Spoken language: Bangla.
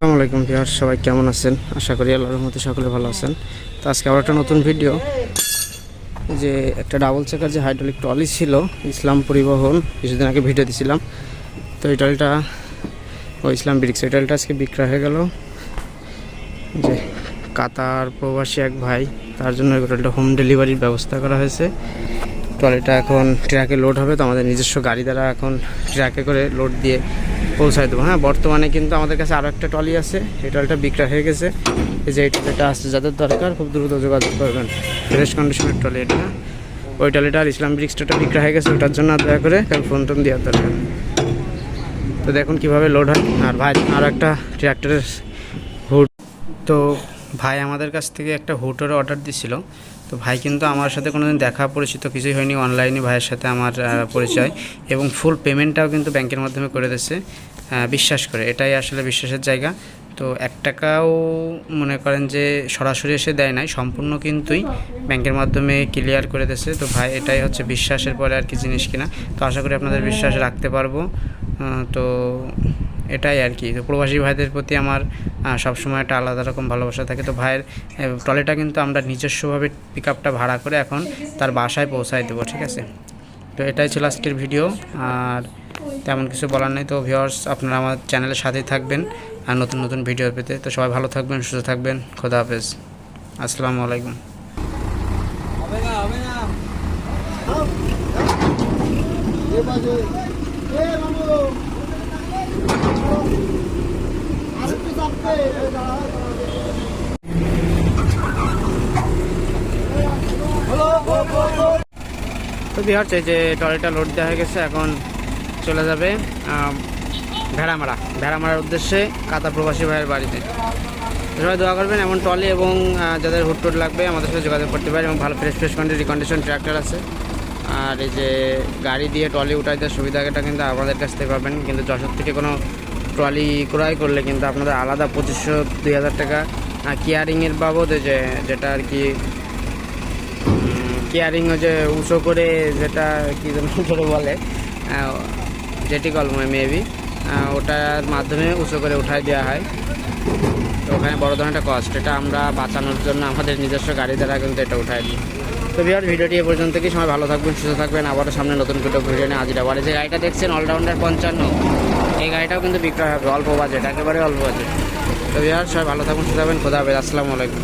আসসালামু আলাইকুম ভিউয়ার সবাই কেমন আছেন? আশা করি আল্লাহর মধ্যে সকলে ভালো আছেন। তো আজকে আবার একটা নতুন ভিডিও। যে একটা ডাবল চেকার যে হাইড্রোলিক ট্রলি ছিল, ইসলাম পরিবহন, কিছুদিন আগে ভিডিও দিছিলাম। তো এই ট্রলিটা ও ইসলাম ব্রিক্স এই ট্রলিটা আজকে বিক্রয় হয়ে গেল। যে কাতার প্রবাসী এক ভাই, তার জন্য এই ট্রলিটা হোম ডেলিভারির ব্যবস্থা করা হয়েছে। ট্রলিটা এখন ট্রাকে লোড হবে, তো আমাদের নিজস্ব গাড়ি দ্বারা এখন ট্রাকে করে লোড দিয়ে পৌঁছায় দেবো। হ্যাঁ বর্তমানে কিন্তু আমাদের কাছে আরও একটা টলি আছে। এই টলটা বিক্রয় হয়ে গেছে। এই যে এই টলিটা আসছে যাদের দরকার, খুব দ্রুত যোগাযোগ করবেন। ফ্রেশ কন্ডিশনের টলি এটা। হ্যাঁ ওই টলিটা আর ইসলাম ব্রিক্সটা বিক্রয় হয়ে গেছে, ওটার জন্য দয়া করে কাল ফোন টোন দেওয়ার দরকার তো দেখুন কীভাবে লোড হয়। আর ভাই, আর একটা ট্র্যাক্টরের হুড। তো ভাই আমাদের কাছ থেকে একটা হুটের অর্ডার দিছিল। তো ভাই কিন্তু আমার সাথে কোনোদিন দেখা, পরিচিত কিছুই হয়নি, অনলাইনে ভাইয়ের সাথে আমার পরিচয় এবং ফুল পেমেন্টটাও কিন্তু ব্যাংকের মাধ্যমে করে দিয়েছে। বিশ্বাস করে, এটাই আসলে বিশ্বাসের জায়গা। তো এক টাকাও মনে করেন যে সরাসরি এসে দেয় নাই, সম্পূর্ণ কিন্তুই ব্যাংকের মাধ্যমে ক্লিয়ার করে দিচ্ছে তো ভাই এটাই হচ্ছে বিশ্বাসের পরে আর কি জিনিস কিনা। তো আশা করি আপনাদের বিশ্বাস রাখতে পারব। তো এটাই আর কি। তো প্রবাসী ভাইদের প্রতি আমার সবসময় একটা আলাদা রকম ভালোবাসা থাকে। তো ভাইয়ের ট্রলিটা কিন্তু আমরা নিজস্বভাবে পিক আপটা ভাড়া করে এখন তার বাসায় পৌঁছায় দেবো, ঠিক আছে? তো এটাই ছিল আজকের ভিডিও আর তেমন কিছু বলার নেই। তো ভিউয়ার্স আপনারা আমার চ্যানেলের সাথেই থাকবেন আর নতুন নতুন ভিডিও পেতে। তো সবাই ভালো থাকবেন, সুস্থ থাকবেন। খোদা হাফেজ। আসসালামু আলাইকুম। তো বিহার এই যে ট্রলিটা লোড দেওয়া হয়ে গেছে, এখন চলে যাবে ভেড়ামারা। ভেড়ামারার উদ্দেশ্যে কাতা প্রবাসী ভাইয়ের বাড়িতে। সবাই দোয়া করবেন, এমন ট্রলি এবং যাদের হুট লাগবে, আমাদের সাথে যোগাযোগ করতে পারে এবং ভালো fresh fresh condition recondition tractor আছে। আর এই যে গাড়ি দিয়ে ট্রলি উঠাই দেওয়ার সুবিধাটা কিন্তু আমাদের কাছ থেকে পাবেন। কিন্তু যশোর থেকে কোনো ট্রলি ক্রয় করলে কিন্তু আপনাদের আলাদা পঁচিশশো, দুই হাজার টাকা। কেয়ারিংয়ের বাবদে যে যেটা আর কি কেয়ারিং যে উঁচু করে যেটা কি যেন করে বলে জেটি কলমে মেবি ওটার মাধ্যমে উঁচু করে উঠাই দেওয়া হয়। তো ওখানে বড় ধরনের একটা কস্ট এটা আমরা বাঁচানোর জন্য আমাদের নিজস্ব গাড়ি দ্বারা কিন্তু এটা উঠাই দিই। তো বিহার ভিডিওটি এ পর্যন্ত কি? সময় ভালো থাকবেন, সুস্থ থাকবেন। আবারও সামনে নতুন ভিডিও ভিডিও নিয়ে। আজ আবার যে গাড়িটা দেখছেন, অলরাউন্ডার পঞ্চান্ন। এই গাড়িটাও কিন্তু বিক্রয় হবে, অল্প বাজেট একেবারে অল্প বাজেট তো বিহার, সবাই ভালো থাকবেন সুস্থ থাকবেন, খোদা হাফেজ, আসসালামু আলাইকুম।